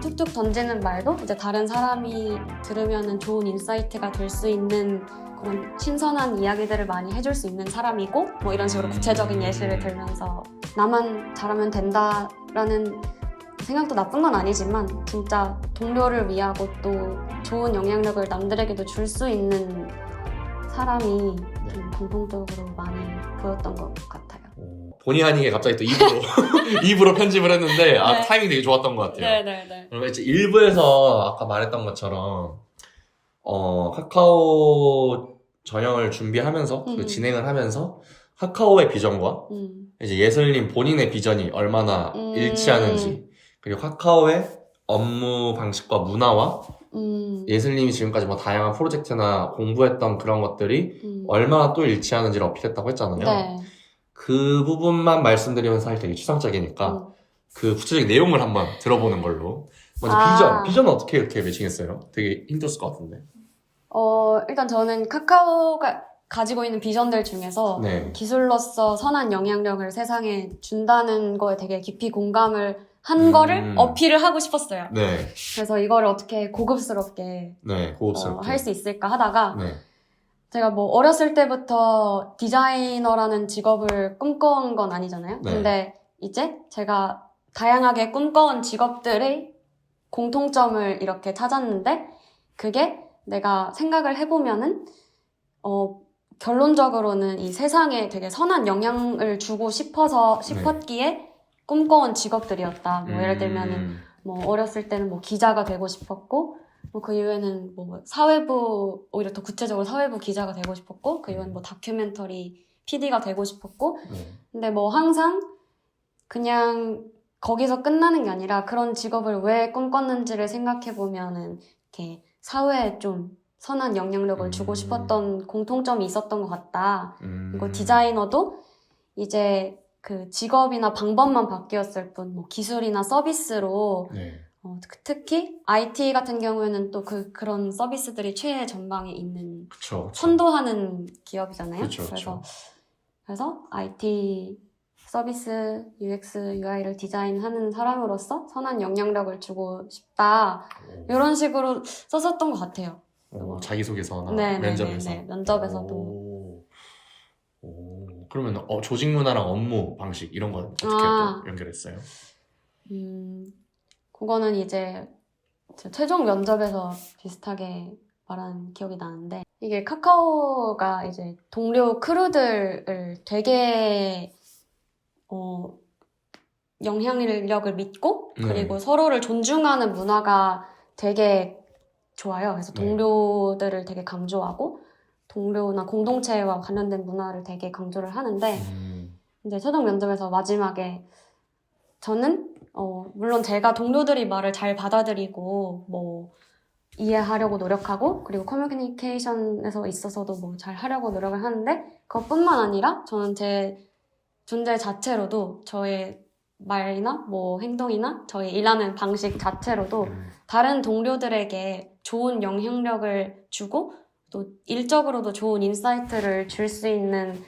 툭툭 던지는 말도 이제 다른 사람이 들으면 좋은 인사이트가 될 수 있는 그런 신선한 이야기들을 많이 해줄 수 있는 사람이고 뭐 이런 식으로 음. 구체적인 예시를 들면서 나만 잘하면 된다라는 생각도 나쁜 건 아니지만 진짜 동료를 위하고 또 좋은 영향력을 남들에게도 줄 수 있는 사람이 좀 공통적으로 많이 보였던 것 같아요. 어, 본의 아니게 갑자기 또 입으로 입으로 편집을 했는데 아 네. 타이밍 되게 좋았던 것 같아요. 네네네. 그러면 이제 일부에서 아까 말했던 것처럼 어 카카오 전형을 준비하면서 그 음. 진행을 하면서 카카오의 비전과 음. 이제 예슬님 본인의 비전이 얼마나 음. 일치하는지 그리고 카카오의 업무 방식과 문화와 음. 예슬님이 지금까지 뭐 다양한 프로젝트나 공부했던 그런 것들이 음. 얼마나 또 일치하는지를 어필했다고 했잖아요. 네. 그 부분만 말씀드리면 사실 되게 추상적이니까 음. 그 구체적인 내용을 한번 들어보는 걸로. 먼저 아. 비전, 비전은 어떻게 이렇게 매칭했어요? 되게 힘들었을 것 같은데. 어, 일단 저는 카카오가 가지고 있는 비전들 중에서 네. 기술로서 선한 영향력을 세상에 준다는 거에 되게 깊이 공감을 한 음. 거를 어필을 하고 싶었어요. 네, 그래서 이거를 어떻게 고급스럽게 네, 고급스럽게. 할수 있을까 하다가 네, 제가 뭐 어렸을 때부터 디자이너라는 직업을 꿈꿔온 건 아니잖아요. 네. 근데 이제 제가 다양하게 꿈꿔온 직업들의 공통점을 이렇게 찾았는데 그게 내가 생각을 해보면은 어 결론적으로는 이 세상에 되게 선한 영향을 주고 싶어서 싶었기에 꿈꿔온 직업들이었다. 뭐 예를 들면은 음, 뭐 어렸을 때는 뭐 기자가 되고 싶었고 뭐 그 이후에는 뭐 사회부 오히려 더 구체적으로 사회부 기자가 되고 싶었고 그 이후에는 뭐 다큐멘터리 PD가 되고 싶었고 네. 근데 뭐 항상 그냥 거기서 끝나는 게 아니라 그런 직업을 왜 꿈꿨는지를 생각해 보면은 이렇게 사회에 좀 선한 영향력을 주고 음. 싶었던 공통점이 있었던 것 같다. 음. 그리고 디자이너도 이제 그 직업이나 방법만 바뀌었을 뿐, 뭐 기술이나 서비스로 네. 어, 특히 IT 같은 경우에는 또 그 그런 서비스들이 최애 전방에 있는 그쵸. 그쵸. 선도하는 기업이잖아요. 그쵸, 래서 그쵸. 그래서 IT 서비스, UX, UI를 디자인하는 사람으로서 선한 영향력을 주고 싶다. 오. 이런 식으로 썼었던 것 같아요. 어, 자기소개서나 네, 네, 면접에서. 네, 네. 면접에서도. 오. 오. 그러면 어, 조직 문화랑 업무 방식 이런 건 어떻게 아. 또 연결했어요? 음, 그거는 이제 제 최종 면접에서 비슷하게 말한 기억이 나는데 이게 카카오가 이제 동료 크루들을 되게 어, 영향력을 믿고 네. 그리고 서로를 존중하는 문화가 되게 좋아요. 그래서 네. 동료들을 되게 강조하고 동료나 공동체와 관련된 문화를 되게 강조를 하는데 음. 이제 최종 면접에서 마지막에 저는 어, 물론 제가 동료들이 말을 잘 받아들이고 뭐 이해하려고 노력하고 그리고 커뮤니케이션에서 있어서도 뭐 잘 하려고 노력을 하는데 그것뿐만 아니라 저는 제 존재 자체로도 저의 말이나 뭐 행동이나 저의 일하는 방식 자체로도 음. 다른 동료들에게 좋은 영향력을 주고 또 일적으로도 좋은 인사이트를 줄 수 있는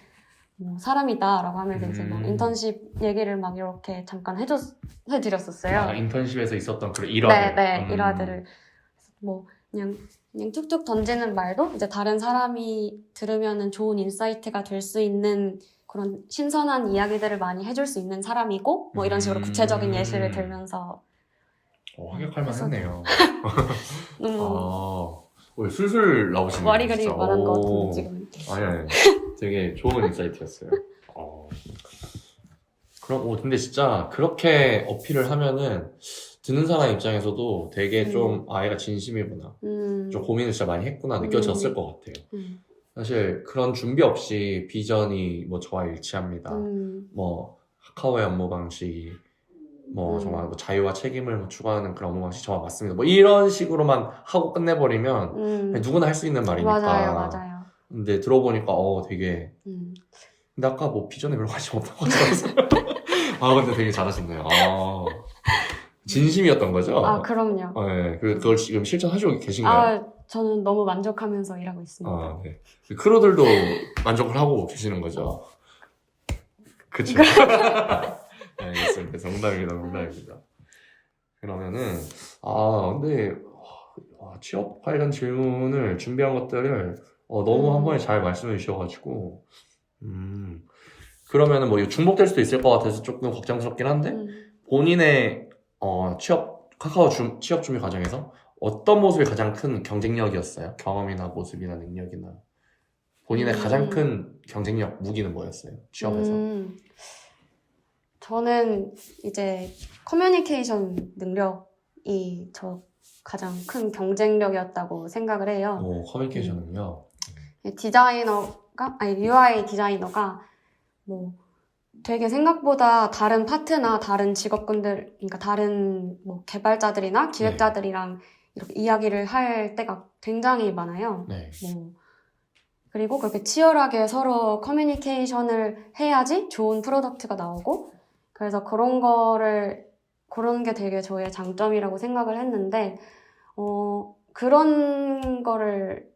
뭐 사람이다라고 하면서 이제 막 음. 인턴십 얘기를 막 이렇게 잠깐 해줬 해드렸었어요. 아, 인턴십에서 있었던 그런 일화들. 네, 네, 음. 일화들을 뭐 그냥 그냥 툭툭 던지는 말도 이제 다른 사람이 들으면은 좋은 인사이트가 될 수 있는 그런 신선한 이야기들을 많이 해줄 수 있는 사람이고 뭐 이런 식으로 음. 구체적인 예시를 들면서 어, 합격할 만했네요. 너무 아, 오, 술술 나오시네요. 와리가리 진짜. 말한 것 오. 같은데 지금. 아니, 아니. 되게 좋은 인사이트였어요. 어. 그럼, 오, 근데 진짜 그렇게 어필을 하면은 듣는 사람 입장에서도 되게 좀, 아, 얘가 진심이구나. 음, 좀 고민을 진짜 많이 했구나 느껴졌을 것 같아요. 음, 사실 그런 준비 없이 비전이 뭐 저와 일치합니다. 음, 뭐 카카오의 업무 방식이 뭐 음. 정말 뭐 자유와 책임을 뭐 추구하는 그런 방식 저와 맞습니다. 뭐 이런 식으로만 하고 끝내버리면 음. 누구나 할 수 있는 말이니까. 맞아요, 맞아요. 근데 들어보니까 어 되게 음. 근데 아까 뭐 비전에 별로 관심 없다고 하셔서 아 근데 되게 잘하셨네요. 아 진심이었던 거죠? 아, 그럼요. 네, 그 그걸 지금 실천하시고 계신가요? 아, 저는 너무 만족하면서 일하고 있습니다. 아, 네. 그 크루들도 만족을 하고 계시는 거죠. 네, 알겠습니다. 농담입니다, 농담입니다. 그러면은 아 근데 와, 취업 관련 질문을 준비한 것들을 어, 너무 음. 한 번에 잘 말씀해 주셔가지고 음 그러면은 뭐 이거 중복될 수도 있을 것 같아서 조금 걱정스럽긴 한데 음. 본인의 어, 취업 카카오 주, 취업 준비 과정에서 어떤 모습이 가장 큰 경쟁력이었어요? 경험이나 모습이나 능력이나 본인의 음. 가장 큰 경쟁력 무기는 뭐였어요? 취업에서 음, 저는 이제 커뮤니케이션 능력이 저 가장 큰 경쟁력이었다고 생각을 해요. 오, 커뮤니케이션 능력 디자이너가 아니 UI 디자이너가 뭐 되게 생각보다 다른 파트나 다른 직업군들 그러니까 다른 뭐 개발자들이나 기획자들이랑 이렇게 이야기를 할 때가 굉장히 많아요. 네. 뭐 그리고 그렇게 치열하게 서로 커뮤니케이션을 해야지 좋은 프로덕트가 나오고 그래서 그런 거를 그런 게 되게 저의 장점이라고 생각을 했는데 어 그런 거를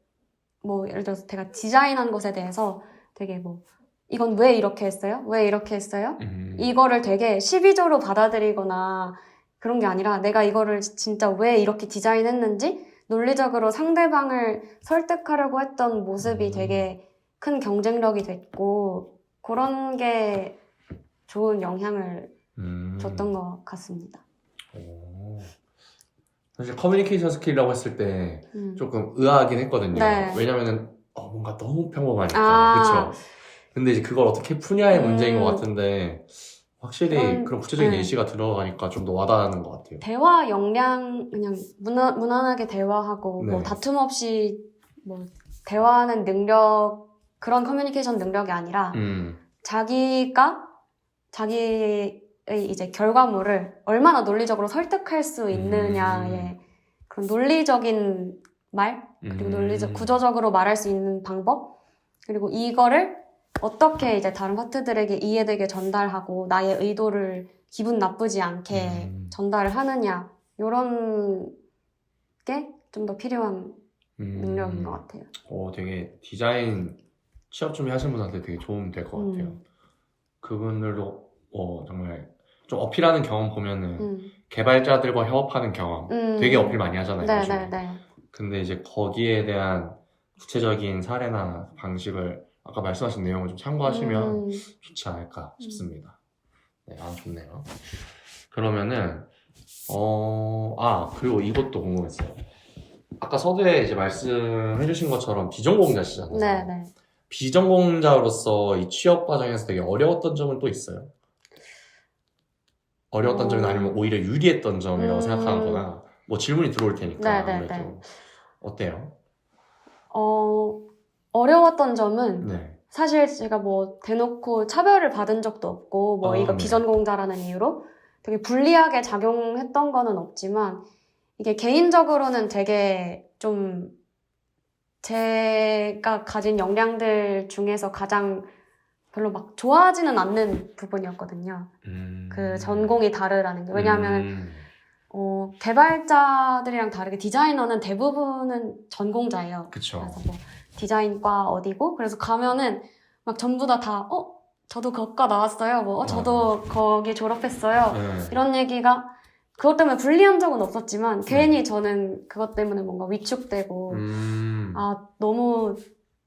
뭐 예를 들어서 제가 디자인한 것에 대해서 되게 뭐 이건 왜 이렇게 했어요? 왜 이렇게 했어요? 음, 이거를 되게 시비조로 받아들이거나 그런 게 아니라 내가 이거를 진짜 왜 이렇게 디자인했는지 논리적으로 상대방을 설득하려고 했던 모습이 음. 되게 큰 경쟁력이 됐고 그런 게 좋은 영향을 음. 줬던 것 같습니다. 오. 사실 커뮤니케이션 스킬이라고 했을 때 음. 조금 의아하긴 했거든요. 네. 왜냐면은 어, 뭔가 너무 평범하니까 아. 그렇죠. 근데 이제 그걸 어떻게 푸냐의 음. 문제인 것 같은데 확실히 그런- 그런 구체적인 네. 예시가 들어가니까 좀 더 와닿는 것 같아요. 대화 역량 그냥 무난, 무난하게 대화하고 뭐 네. 다툼 없이 뭐 대화하는 능력 그런 커뮤니케이션 능력이 아니라 음, 자기가 자기의 이제 결과물을 얼마나 논리적으로 설득할 수 있느냐의 그런 논리적인 말 그리고 음. 논리적 구조적으로 말할 수 있는 방법 그리고 이거를 어떻게 이제 다른 파트들에게 이해되게 전달하고 나의 의도를 기분 나쁘지 않게 음. 전달을 하느냐 이런 게 좀 더 필요한 음. 능력인 것 같아요. 어, 되게 디자인 취업 준비 하시는 분한테 되게 도움 될 것 같아요. 음. 그분들도 어, 정말 좀 어필하는 경험 보면은 음. 개발자들과 협업하는 경험 음. 되게 어필 많이 하잖아요. 요즘에. 네네네. 근데 이제 거기에 대한 구체적인 사례나 방식을 아까 말씀하신 내용을 좀 참고하시면 음. 좋지 않을까 싶습니다. 네, 아, 좋네요. 그러면은, 어, 아, 그리고 이것도 궁금했어요. 아까 서두에 이제 말씀해주신 것처럼 비전공자시잖아요. 네 네. 비전공자로서 이 취업 과정에서 되게 어려웠던 점은 또 있어요? 어려웠던 어. 점이나 아니면 오히려 유리했던 점이라고 음. 생각하는 거나, 뭐 질문이 들어올 테니까. 네, 네, 아무래도. 네. 어때요? 어, 어려웠던 점은 네. 사실 제가 뭐 대놓고 차별을 받은 적도 없고 뭐 아, 이거 네. 비전공자라는 이유로 되게 불리하게 작용했던 거는 없지만 이게 개인적으로는 되게 좀 제가 가진 역량들 중에서 가장 별로 막 좋아하지는 않는 부분이었거든요. 음. 그 전공이 다르라는 게. 왜냐하면 음. 어, 개발자들이랑 다르게 디자이너는 대부분은 전공자예요. 그쵸. 그래서 뭐 디자인과 어디고 그래서 가면은 막 전부 다 다 어 저도 거과 나왔어요 뭐 어, 저도 거기 졸업했어요 네. 이런 얘기가 그것 때문에 불리한 적은 없었지만 네. 괜히 저는 그것 때문에 뭔가 위축되고 음. 아 너무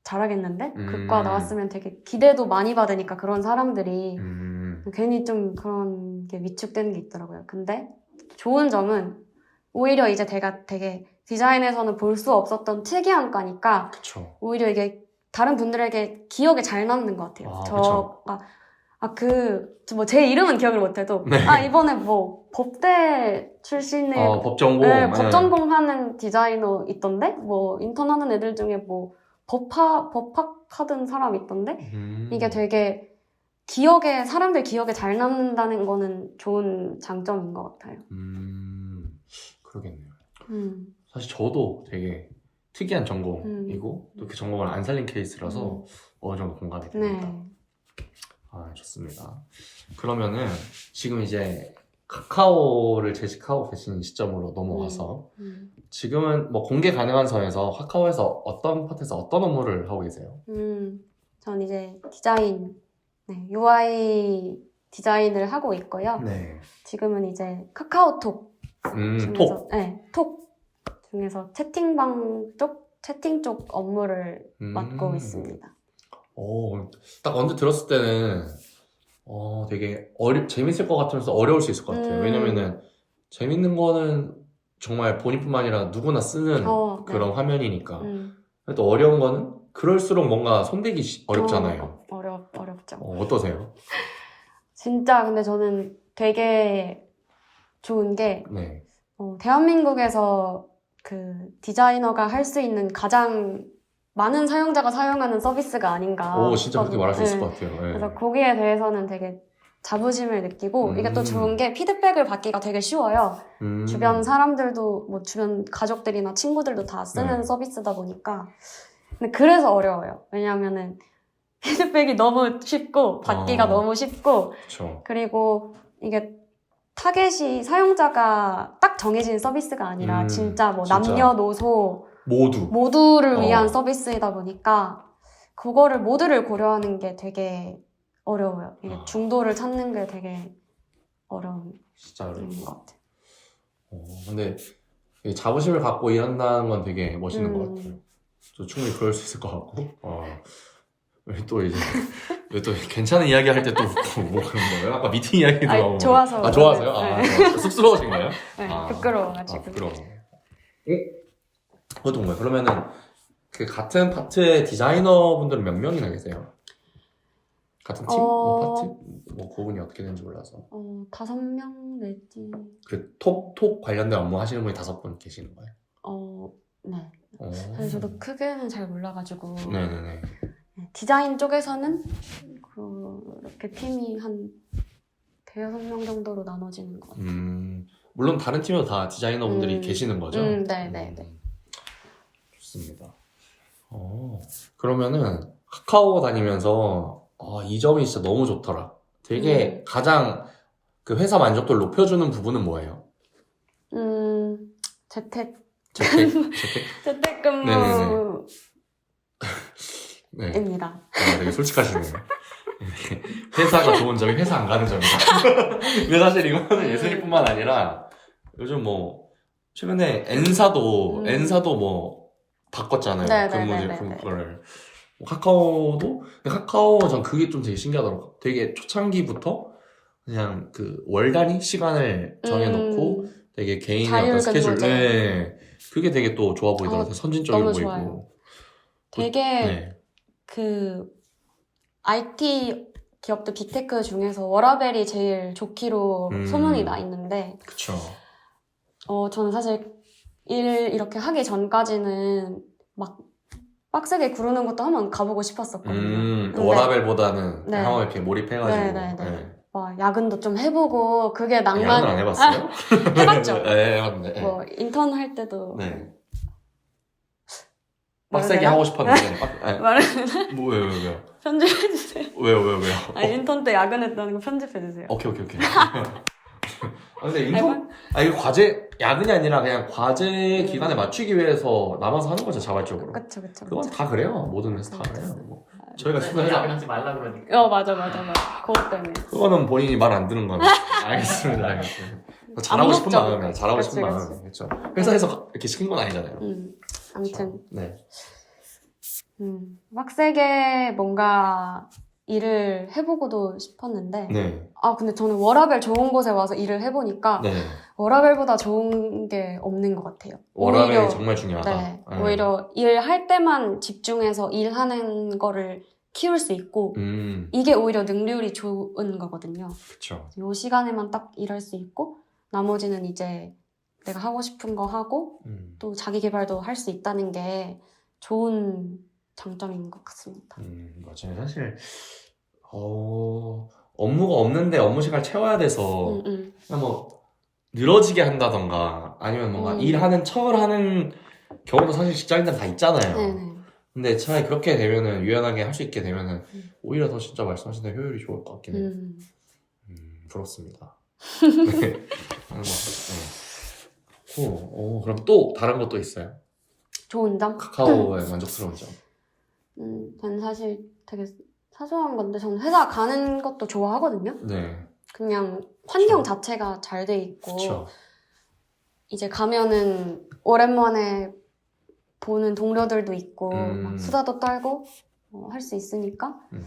잘하겠는데 음. 그과 나왔으면 되게 기대도 많이 받으니까 그런 사람들이 음. 괜히 좀 그런 게 위축되는 게 있더라고요 근데 좋은 점은 오히려 이제 제가 되게 디자인에서는 볼 수 없었던 특이한 과니까 그쵸. 오히려 이게 다른 분들에게 기억에 잘 남는 것 같아요. 아, 저가 아 그 뭐 제 이름은 기억을 못해도 네. 아 이번에 뭐 법대 출신의 어, 법전공. 네, 네. 법전공 하는 디자이너 있던데 뭐 인턴 하는 애들 중에 뭐 법하 법학 하던 사람 있던데 음. 이게 되게 기억에 사람들 기억에 잘 남는다는 거는 좋은 장점인 것 같아요. 음. 그러겠네요. 음. 사실 저도 되게 특이한 전공이고 또 그 전공을 안 살린 케이스라서 음. 어느 정도 공감이 됩니다. 네. 아, 좋습니다. 그러면은 지금 이제 카카오를 재직하고 계신 시점으로 넘어와서 음. 지금은 뭐 공개 가능한 선에서 카카오에서 어떤 파트에서 어떤 업무를 하고 계세요? 음, 전 이제 디자인, 네, UI 디자인을 하고 있고요. 네. 지금은 이제 카카오톡 음, 중에서 톡. 네, 톡 중에서 채팅방 쪽 채팅 쪽 업무를 음. 맡고 있습니다. 오, 딱 언제 들었을 때는 어, 되게 어리, 재밌을 것 같으면서 어려울 수 있을 것 같아요. 음. 왜냐면은 재밌는 거는 정말 본인뿐만 아니라 누구나 쓰는 어, 네. 그런 화면이니까. 음. 또 어려운 거는 그럴수록 뭔가 손대기 시- 어렵잖아요. 어, 어렵 어렵죠. 어, 어떠세요? 진짜 근데 저는 되게 좋은 게 네. 어, 대한민국에서 그 디자이너가 할 수 있는 가장 많은 사용자가 사용하는 서비스가 아닌가. 오, 진짜 그렇게. 말할 수 있을 네. 것 같아요. 네. 그래서 거기에 대해서는 되게 자부심을 느끼고 이게 또 음. 좋은 게 피드백을 받기가 되게 쉬워요. 음. 주변 사람들도 뭐 주변 가족들이나 친구들도 다 쓰는 네. 서비스다 보니까 근데 그래서 어려워요. 왜냐하면은 피드백이 너무 쉽고 받기가 어. 너무 쉽고 그렇죠. 그리고 이게 타겟이 사용자가 딱 정해진 서비스가 아니라 음, 진짜 뭐 진짜. 남녀노소 모두. 모두를 어. 위한 서비스이다 보니까 그거를 모두를 고려하는 게 되게 어려워요. 이게 아. 중도를 찾는 게 되게 어려운 진짜 것것 같아요. 어, 근데 이 자부심을 갖고 일한다는 건 되게 멋있는 음. 것 같아요. 저 충분히 그럴 수 있을 것 같고. 어. 왜또 이제 왜 또 괜찮은 이야기 할 때 또 뭐 그런 거예요? 아까 미팅 이야기도 아니, 나오고. 좋아서. 아 좋아서요? 아 네. 쑥스러우신 거예요? 네, 아. 부끄러워가지고. 아 부끄러워. 어? 그것도 뭔가요? 그러면은 그 같은 파트의 디자이너 분들은 몇 명이나 계세요? 같은 팀? 뭐 어. 파트? 뭐 구분이 어떻게 되는지 몰라서. 어, 다섯 명 내지. 그 톡, 톡 관련된 업무 하시는 분이 다섯 분 계시는 거예요? 어, 네. 어. 사실 저도 크게는 잘 몰라가지고. 네네네. 네, 디자인 쪽에서는 그렇게 팀이 한 대여섯 명 정도로 나눠지는 것 같아요. 음, 물론 다른 팀에도 다 디자이너 분들이 음. 계시는 거죠? 음, 네, 네, 네. 음, 좋습니다. 어, 그러면은 카카오 다니면서 아, 이 점이 진짜 너무 좋더라. 되게 음. 가장 그 회사 만족도를 높여주는 부분은 뭐예요? 음, 재택, 재택? 재택? 재택근무입니다. 네네네. 네. 아, 되게 솔직하시네요. 네. 회사가 좋은 점이 회사 안 가는 점이다. 근데 사실 이거는 예술이뿐만 아니라 요즘 뭐 최근에 N사도 음. N사도 뭐 바꿨잖아요. 네, 네, 근무제 네, 네, 네. 그거를 뭐 카카오도 근데 카카오 전 그게 좀 되게 신기하더라고. 되게 초창기부터 그냥 그 월 단위 시간을 정해놓고 음, 되게 개인의 어떤 스케줄 근무제. 네. 그게 되게 또 좋아 보이더라고요. 어, 너무 보이고. 좋아요. 되게 네. 그 IT 기업들 빅테크 중에서 워라벨이 제일 좋기로 음. 소문이 나 있는데 그쵸. 어 저는 사실 일 이렇게 하기 전까지는 막 빡세게 구르는 것도 한번 가보고 싶었었거든요. 음, 근데- 워라벨보다는 네. 상황에 이렇게 몰입해가지고. 네, 네, 네. 막 야근도 좀 해보고 그게 낭만 안 해봤어요? 해봤죠. 네, 해봤네. 네. 뭐 인턴 할 때도 네. 빡세게? 하고 싶었는데. 빡, 아니, 말을 뭐, 왜요, 왜요, 왜요? 편집해주세요. 왜요, 왜요, 왜요? 아니 인턴 때 야근했다는 거 편집해주세요. 오케이, 오케이, 오케이. 아, 근데 인턴? 아, 이거 과제, 야근이 아니라 그냥 과제 기간에 맞추기 위해서 남아서 하는 거죠, 자발적으로. 그쵸 그쵸. 그건 그쵸. 다 그래요. 모든 회사 다 그래요. 뭐. 저희가 왜 친구 회사, 야근하지 말라 그러니까. 어 맞아 맞아 맞아. 그것 때문에. 그거는 본인이 말 안 듣는 거는. 알겠습니다, 알겠습니다. 잘하고 싶은 암묵적으로. 마음에, 잘하고 그치, 싶은 그치. 마음에. 그렇죠. 회사에서 이렇게 시킨 건 아니잖아요. 음. 아무튼 네. 음, 빡세게 뭔가 일을 해보고도 싶었는데 네. 아 근데 저는 워라벨 좋은 곳에 와서 일을 해보니까 네. 워라벨보다 좋은 게 없는 것 같아요. 워라벨이 오히려- 정말 중요하다. 네, 음. 오히려 일할 때만 집중해서 일하는 거를 키울 수 있고 음, 이게 오히려 능률이 좋은 거거든요. 그쵸. 요 시간에만 딱 일할 수 있고 나머지는 이제 내가 하고 싶은 거 하고 음, 또 자기 개발도 할 수 있다는 게 좋은 장점인 것 같습니다. 음, 맞아요. 사실, 어, 업무가 없는데 업무 시간을 채워야 돼서, 음, 음. 그냥 뭐, 늘어지게 한다던가, 아니면 뭔가 음. 일하는 척을 하는 경우도 사실 직장인들 다 있잖아요. 네네. 근데 차라리 그렇게 되면은, 유연하게 할 수 있게 되면은, 음. 오히려 더 진짜 말씀하신 대로 효율이 좋을 것 같긴 해요. 음. 음, 부럽습니다. 네. 하는 것 같아요. 네. 오, 오, 그럼 또 다른 것도 있어요? 좋은 점? 카카오의 만족스러운 점. 음, 저는 사실 되게 사소한 건데 저는 회사 가는 것도 좋아하거든요. 네, 그냥 환경 그쵸. 자체가 잘 돼 있고 그쵸. 이제 가면은 오랜만에 보는 동료들도 있고 음. 막 수다도 떨고 할수 있으니까 음.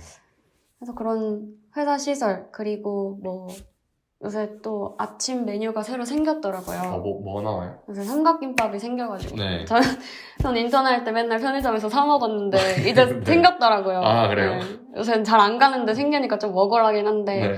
그래서 그런 회사 시설 그리고 뭐 요새 또 아침 메뉴가 새로 생겼더라고요. 어, 뭐, 뭐 나와요? 요새 삼각김밥이 생겨가지고 네. 전, 전 인턴 할 때 맨날 편의점에서 사 먹었는데 이제 네. 생겼더라고요. 아, 그래요? 네. 요새는 잘 안 가는데 생기니까 좀 억울하긴 한데 네.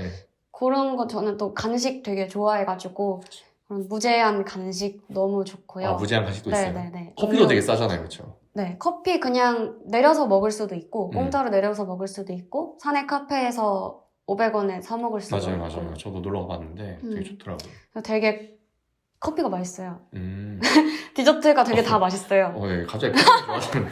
그런 거 저는 또 간식 되게 좋아해가지고 그런 무제한 간식 너무 좋고요. 아, 무제한 간식도 있어요. 네네네. 커피도 음료- 되게 싸잖아요, 그렇죠? 네, 커피 그냥 내려서 먹을 수도 있고 음. 공짜로 내려서 먹을 수도 있고 산에 카페에서 500원에 사 먹을 수도 맞아요, 있고 맞아요. 저도 놀러 가봤는데 되게 음. 좋더라고요. 되게 커피가 맛있어요. 음. 디저트가 되게 다 맛있어요. 어, 예, 갑자기 표정이.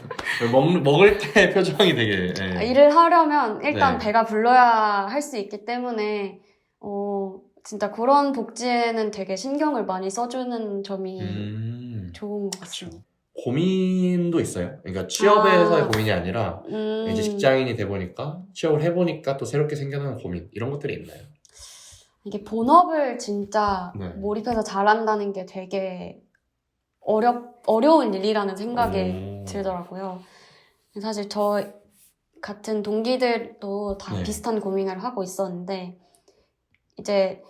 먹, 먹을 때 표정이 되게. 예. 아, 일을 하려면 일단 네. 배가 불러야 할 수 있기 때문에 어 진짜 그런 복지에는 되게 신경을 많이 써주는 점이 음. 좋은 것. 같습니다. 고민도 있어요. 그러니까 취업에서의 아. 고민이 아니라 음, 이제 직장인이 돼 보니까 취업을 해 보니까 또 새롭게 생겨나는 고민 이런 것들이 있나요? 이게 본업을 진짜 네. 몰입해서 잘한다는 게 되게 어렵 어려운 일이라는 생각이 오. 들더라고요. 사실 저 같은 동기들도 다 네. 비슷한 고민을 하고 있었는데 이제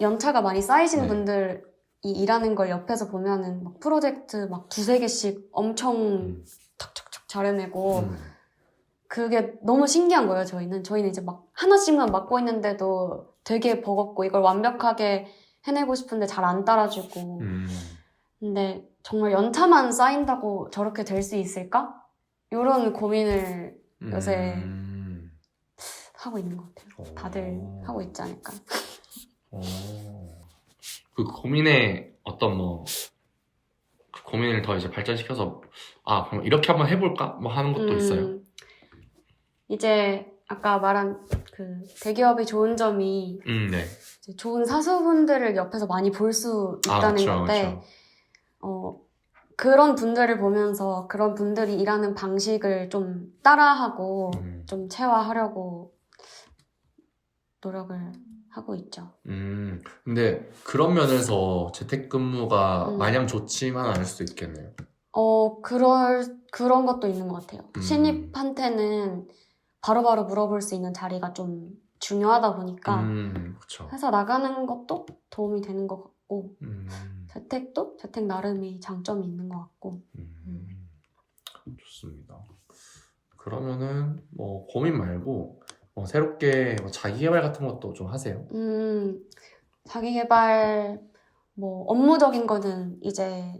연차가 많이 쌓이신 네. 분들 이 일하는 걸 옆에서 보면은 막 프로젝트 막 두세 개씩 엄청 음. 탁탁탁 잘해내고 음. 그게 너무 신기한 거예요, 저희는. 저희는 이제 막 하나씩만 맡고 있는데도 되게 버겁고 이걸 완벽하게 해내고 싶은데 잘 안 따라주고. 음. 근데 정말 연차만 쌓인다고 저렇게 될 수 있을까? 이런 고민을 요새 음. 하고 있는 것 같아요. 다들 오. 하고 있지 않을까. 오. 그 고민에 어떤 뭐, 그 고민을 더 이제 발전시켜서, 아, 그럼 이렇게 한번 해볼까? 뭐 하는 것도 음, 있어요. 이제 아까 말한 그 대기업이 좋은 점이 음, 네. 이제 좋은 사수분들을 옆에서 많이 볼 수 아, 있다는 그쵸, 건데, 그쵸. 어, 그런 분들을 보면서 그런 분들이 일하는 방식을 좀 따라하고 음. 좀 체화하려고 노력을 하고 있죠. 음, 근데 그런 면에서 재택근무가 음. 마냥 좋지만 않을 수도 있겠네요. 어, 그럴, 그런 것도 있는 것 같아요. 음. 신입한테는 바로 바로 물어볼 수 있는 자리가 좀 중요하다 보니까 음, 그쵸. 회사 나가는 것도 도움이 되는 것 같고, 음, 재택도 재택 나름의 장점이 있는 것 같고, 음, 좋습니다. 그러면은 뭐 고민 말고 뭐 새롭게 뭐 자기 개발 같은 것도 좀 하세요. 음, 자기 개발, 뭐, 업무적인 거는 이제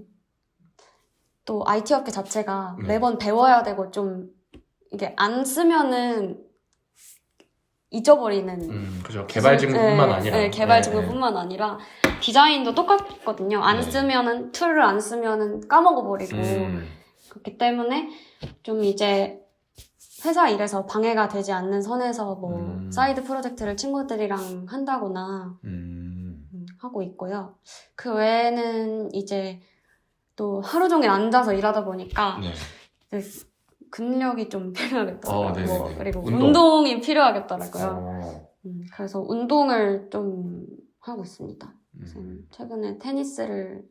또 IT 업계 자체가 네. 매번 배워야 되고 좀 이게 안 쓰면은 잊어버리는. 음, 그죠. 개발 직무뿐만 네, 아니라. 네, 개발 네, 직무뿐만 아니라 디자인도 똑같거든요. 안 네. 쓰면은, 툴을 안 쓰면은 까먹어 버리고. 음, 그렇기 때문에 좀 이제 회사 일에서 방해가 되지 않는 선에서 뭐 음. 사이드 프로젝트를 친구들이랑 한다거나 음, 음, 하고 있고요. 그 외에는 이제 또 하루 종일 앉아서 일하다 보니까 네. 근력이 좀 필요하겠더라고요. 어, 네네네. 뭐, 그리고 운동. 이 필요하겠더라고요. 어, 음, 그래서 운동을 좀 하고 있습니다. 음. 최근에 테니스를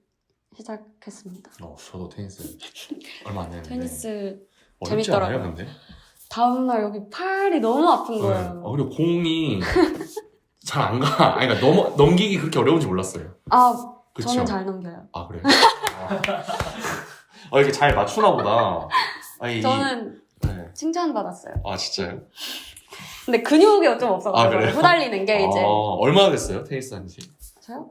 시작했습니다. 어, 저도 테니스 얼마 안 됐는데. 테니스 재밌더라고요. 않아요, 근데? 다음날 여기 팔이 너무 아픈 네. 거예요. 어, 그리고 공이 잘 안 가. 아니, 그러니까 넘어, 넘기기 그렇게 어려운지 몰랐어요. 아, 그쵸? 저는 잘 넘겨요. 아, 그래요? 아, 이렇게 잘 맞추나 보다. 아니, 이- 저는 네. 칭찬받았어요. 아, 진짜요? 근데 근육이 좀 없어가지고 아, 그래요? 후달리는 게 이제 아, 얼마나 됐어요? 테니스 한 지? 저요?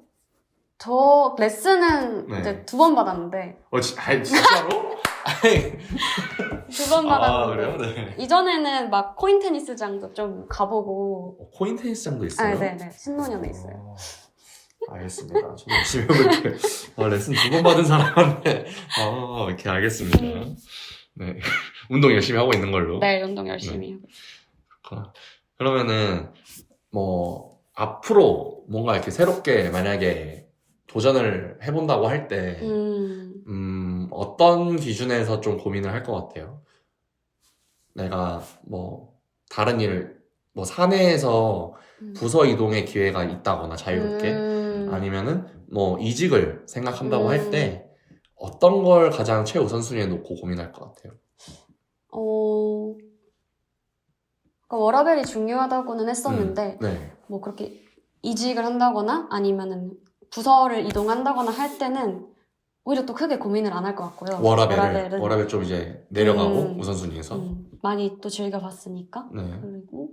저 레슨은 네. 이제 두 번 받았는데 어, 지, 아니, 진짜로? 아니, 두번 아, 받았는데 그래요? 네. 이전에는 막 코인 테니스장도 좀 가보고 어, 코인 테니스장도 아, 있어요? 네네 신논현에 있어요. 어, 알겠습니다. 저도 열심히 해볼게요. 아, 레슨 두 번 받은 사람한테. 아, 이렇게 알겠습니다. 음. 네. 운동 열심히 하고 있는 걸로. 네 운동 열심히 하고 그렇구나. 그러면은, 뭐, 앞으로 뭔가 이렇게 새롭게 만약에 도전을 해본다고 할 때, 음, 음, 어떤 기준에서 좀 고민을 할 것 같아요? 내가 뭐, 다른 일을, 뭐, 사내에서 음. 부서 이동의 기회가 있다거나 자유롭게, 음, 아니면은 뭐 이직을 생각한다고 음. 할때 어떤 걸 가장 최우선순위에 놓고 고민할 것 같아요? 어, 그러니까 워라벨이 중요하다고는 했었는데, 네. 뭐 그렇게 이직을 한다거나 아니면은 부서를 이동한다거나 할 때는 오히려 또 크게 고민을 안 할 것 같고요. 워라벨을 워라벨 좀 이제 내려가고 음. 우선순위에서 음, 많이 또 즐겨봤으니까. 네. 그리고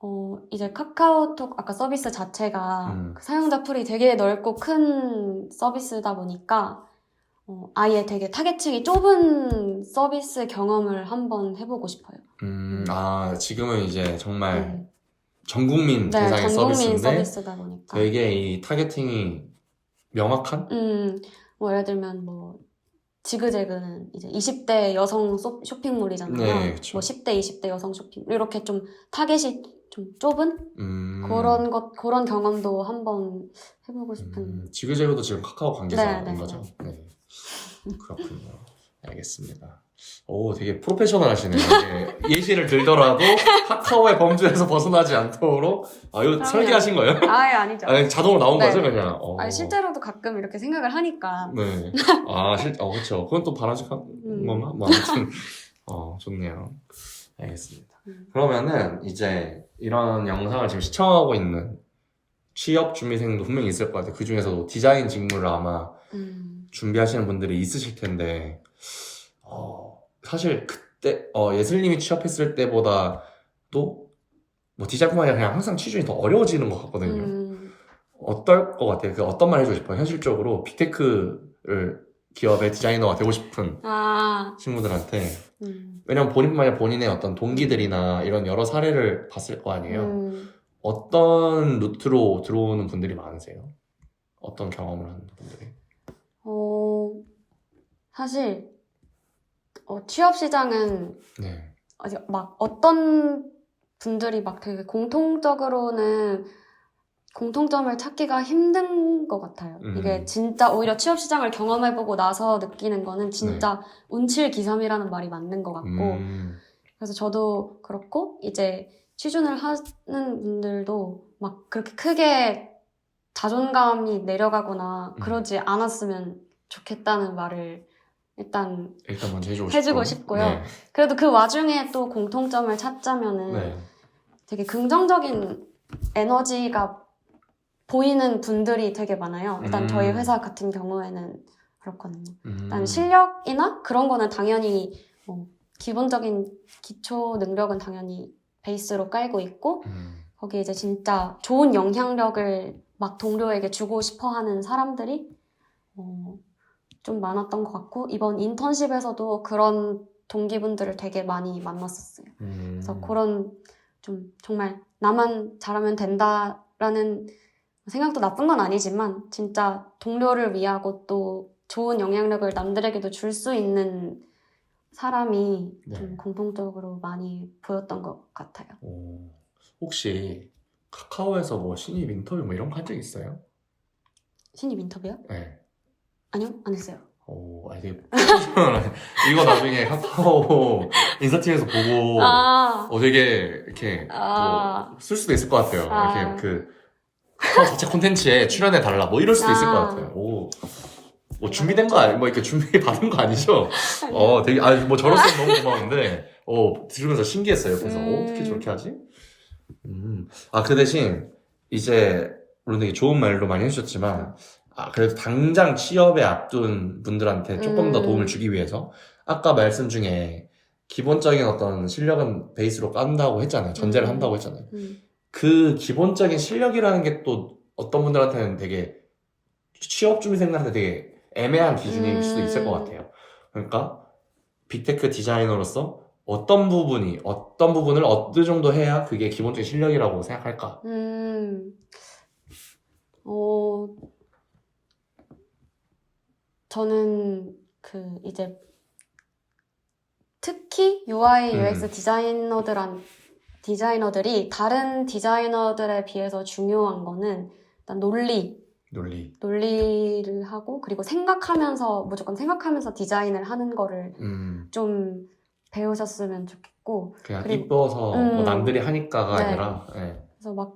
어 이제 카카오톡 아까 서비스 자체가 음. 그 사용자 풀이 되게 넓고 큰 서비스다 보니까 어, 아예 되게 타겟층이 좁은 서비스 경험을 한번 해보고 싶어요. 음, 아 지금은 이제 정말 음. 전 국민 네, 대상의 전 국민 서비스인데 서비스다 보니까. 되게 이 타겟팅이 명확한? 음, 뭐 예를 들면 뭐 지그재그는 이제 20대 여성 소- 쇼핑몰이잖아요. 네, 그쵸. 뭐 10대, 20대 여성 쇼핑 이렇게 좀 타겟이 좀 좁은 음, 그런 것 그런 경험도 한번 해보고 싶은. 음, 지그재그도 지금 카카오 관계자인 네, 네, 거죠? 네. 그렇군요. 알겠습니다. 오, 되게 프로페셔널 하시네요. 이게 예시를 들더라도 카카오의 범주에서 벗어나지 않도록 아, 이거 그럼요. 설계하신 거예요? 아예 아니죠. 아니, 자동으로 나온 네. 거죠, 그냥? 어. 아니 실제로도 가끔 이렇게 생각을 하니까. 네. 아, 실, 어, 그쵸. 그건 또 바람직한 음. 건가? 뭐, 아무튼, 어, 좋네요. 알겠습니다. 음. 그러면은, 이제, 이런 영상을 지금 시청하고 있는 취업 준비생도 분명히 있을 것 같아요. 그 중에서도 디자인 직무를 아마 음. 준비하시는 분들이 있으실 텐데, 어, 사실 그때, 어, 예슬님이 취업했을 때보다도, 뭐, 디자인뿐만 아니라 그냥 항상 취준이 더 어려워지는 것 같거든요. 음. 어떨 것 같아요? 그 어떤 말 해주고 싶어요? 현실적으로 빅테크를 기업의 디자이너가 되고 싶은 아. 친구들한테 음. 왜냐면 아니라 본인의 어떤 동기들이나 이런 여러 사례를 봤을 거 아니에요. 음. 어떤 루트로 들어오는 분들이 많으세요? 어떤 경험을 하는 분들이? 어 사실 어, 취업 시장은 네. 아직 막 어떤 분들이 막 되게 공통적으로는 공통점을 찾기가 힘든 것 같아요. 음. 이게 진짜 오히려 취업 시장을 경험해보고 나서 느끼는 거는 진짜 네. 운칠기삼이라는 말이 맞는 것 같고 음, 그래서 저도 그렇고 이제 취준을 하는 분들도 막 그렇게 크게 자존감이 내려가거나 음. 그러지 않았으면 좋겠다는 말을 일단 일단 먼저 해주고, 해주고 싶고. 싶고요. 그래도 그 와중에 또 공통점을 찾자면은 네. 네. 되게 긍정적인 에너지가 보이는 분들이 되게 많아요. 일단 음. 저희 회사 같은 경우에는 그렇거든요. 음, 일단 실력이나 그런 거는 당연히 뭐 기본적인 기초 능력은 당연히 베이스로 깔고 있고 음, 거기 이제 진짜 좋은 영향력을 막 동료에게 주고 싶어 하는 사람들이 어, 좀 많았던 것 같고 이번 인턴십에서도 그런 동기분들을 되게 많이 만났었어요. 음. 그래서 그런 좀 정말 나만 잘하면 된다라는 생각도 나쁜 건 아니지만 진짜 동료를 위하고 또 좋은 영향력을 남들에게도 줄 수 있는 사람이 네. 좀 공통적으로 많이 보였던 것 같아요. 오, 혹시 카카오에서 뭐 신입 인터뷰 뭐 이런 거 한 적 있어요? 신입 인터뷰요? 네. 아니요, 안 했어요. 오, 아, 되게 이거 나중에 카카오 인사팀에서 보고 아, 어 되게 이렇게 아. 뭐쓸 수도 있을 것 같아요. 아. 이렇게 그 카카오 자체 콘텐츠에 출연해 달라 뭐 이럴 수도 있을 아. 것 같아요. 오, 뭐 준비된 거 아니, 뭐 이렇게 준비 받은 거 아니죠? 어, 되게 아뭐 저로서 너무 고마운데 어 들으면서 신기했어요. 그래서 음. 어, 어떻게 저렇게 하지? 음, 아 그 대신 이제 물론 되게 좋은 말로 많이 해주셨지만 아 그래도 당장 취업에 앞둔 분들한테 조금 더 음. 도움을 주기 위해서 아까 말씀 중에 기본적인 어떤 실력은 베이스로 깐다고 했잖아요. 전제를 음. 한다고 했잖아요. 음, 그 기본적인 실력이라는 게 또 어떤 분들한테는 되게 취업 준비생들한테 되게 애매한 기준일 수도 있을 것 음. 같아요. 그러니까 빅테크 디자이너로서 어떤 부분이 어떤 부분을 어느 정도 해야 그게 기본적인 실력이라고 생각할까? 음, 어, 저는 그 이제 특히 UI, UX 음. 디자이너들한 디자이너들이 다른 디자이너들에 비해서 중요한 거는 일단 논리, 논리. 논리를 하고 그리고 생각하면서 무조건 생각하면서 디자인을 하는 거를 음, 좀 배우셨으면 좋겠고 그냥 그리고- 이뻐서 뭐 음. 남들이 하니까가 네. 아니라 예. 그래서 막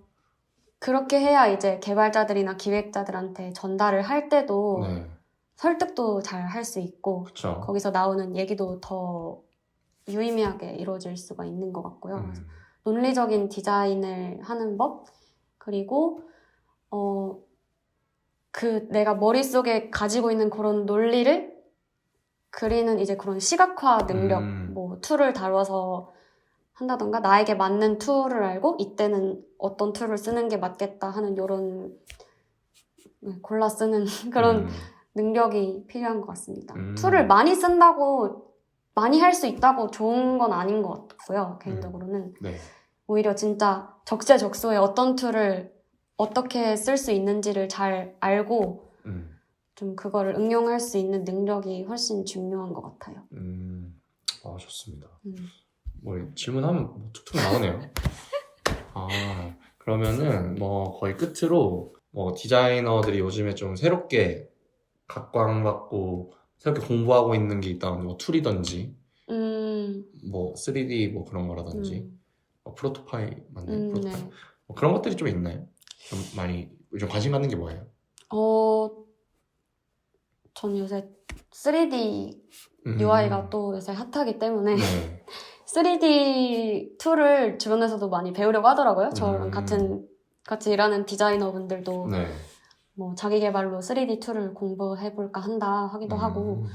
그렇게 해야 이제 개발자들이나 기획자들한테 전달을 할 때도 네. 설득도 잘 할 수 있고 그쵸. 거기서 나오는 얘기도 더 유의미하게 이루어질 수가 있는 것 같고요. 음. 논리적인 디자인을 하는 법 그리고 어 그 내가 머릿속에 가지고 있는 그런 논리를 그리는 이제 그런 시각화 능력 음. 뭐 툴을 다뤄서 한다던가 나에게 맞는 툴을 알고 이때는 어떤 툴을 쓰는 게 맞겠다 하는 요런 네, 골라 쓰는 그런 음. 능력이 필요한 것 같습니다. 음. 툴을 많이 쓴다고 많이 할 수 있다고 좋은 건 아닌 것 같고요. 개인적으로는 네. 오히려 진짜 적재적소에 어떤 툴을 어떻게 쓸 수 있는지를 잘 알고 음. 좀 그거를 응용할 수 있는 능력이 훨씬 중요한 것 같아요. 음. 아, 좋습니다. 음. 뭐 질문하면 뭐 툭툭 나오네요. 아, 그러면은 뭐 거의 끝으로 뭐 디자이너들이 요즘에 좀 새롭게 각광받고 새롭게 공부하고 있는 게 있다면 뭐 툴이든지 음, 뭐 3D 뭐 그런 거라든지 음, 뭐 프로토타입 맞나요? 음, 네. 프로토타입? 뭐 그런 것들이 좀 있나요? 좀 많이 요즘 관심 갖는 게 뭐예요? 어, 전 요새 3D 음. UI가 또 요새 핫하기 때문에 네. 3D 툴을 주변에서도 많이 배우려고 하더라고요. 저랑 음. 같은 같이 일하는 디자이너 분들도 네. 뭐 자기 개발로 3D 툴을 공부해 볼까 한다 하기도 하고 음.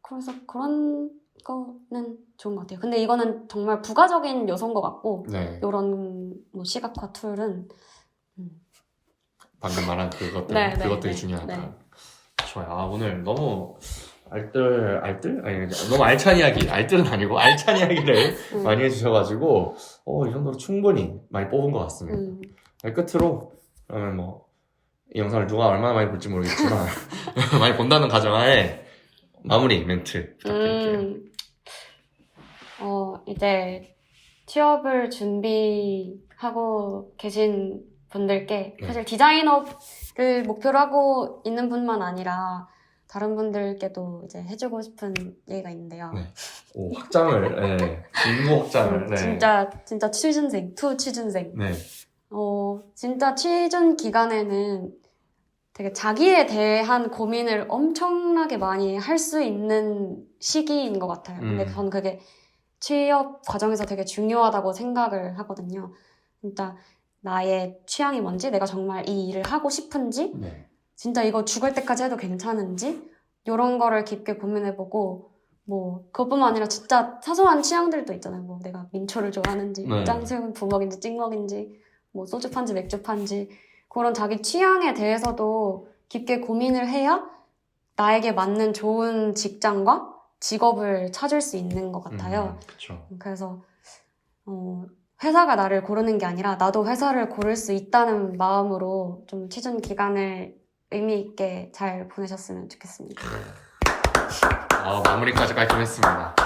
그래서 그런 거는 좋은 것 같아요. 근데 이거는 정말 부가적인 요소인 것 같고 네. 이런 뭐 시각화 툴은 방금 말한 그것들, 네, 네, 그것들이 네, 중요하다. 네. 좋아요. 아, 오늘 너무 알뜰, 알뜰? 아니, 너무 알찬 이야기, 알뜰은 아니고, 알찬 이야기를 음, 많이 해주셔가지고, 어, 이 정도로 충분히 많이 뽑은 것 같습니다. 음, 네, 끝으로, 그러면 뭐, 이 영상을 누가 얼마나 많이 볼지 모르겠지만, 많이 본다는 가정하에 마무리 멘트 부탁드릴게요. 음, 어, 이제 취업을 준비하고 계신 분들께 네. 사실 디자이너를 목표로 하고 있는 분만 아니라 다른 분들께도 이제 해주고 싶은 얘기가 있는데요. 네. 오, 확장을, 네. 임무 확장을, 네. 진짜 진짜 취준생, 투 취준생. 네. 어, 진짜 취준 기간에는 되게 자기에 대한 고민을 엄청나게 많이 할 수 있는 시기인 것 같아요. 근데 음. 저는 그게 취업 과정에서 되게 중요하다고 생각을 하거든요. 진짜 나의 취향이 뭔지, 내가 정말 이 일을 하고 싶은지, 네. 진짜 이거 죽을 때까지 해도 괜찮은지, 이런 거를 깊게 고민해보고, 뭐, 그것뿐만 아니라 진짜 사소한 취향들도 있잖아요. 뭐, 내가 민초를 좋아하는지, 네. 짱새우는 부먹인지 찍먹인지, 뭐, 소주 판지, 맥주 판지, 그런 자기 취향에 대해서도 깊게 고민을 해야 나에게 맞는 좋은 직장과 직업을 찾을 수 있는 것 같아요. 음, 그쵸. 그래서, 어, 회사가 나를 고르는 게 아니라 나도 회사를 고를 수 있다는 마음으로 좀 취준 기간을 의미 있게 잘 보내셨으면 좋겠습니다. 아, 마무리까지 깔끔했습니다.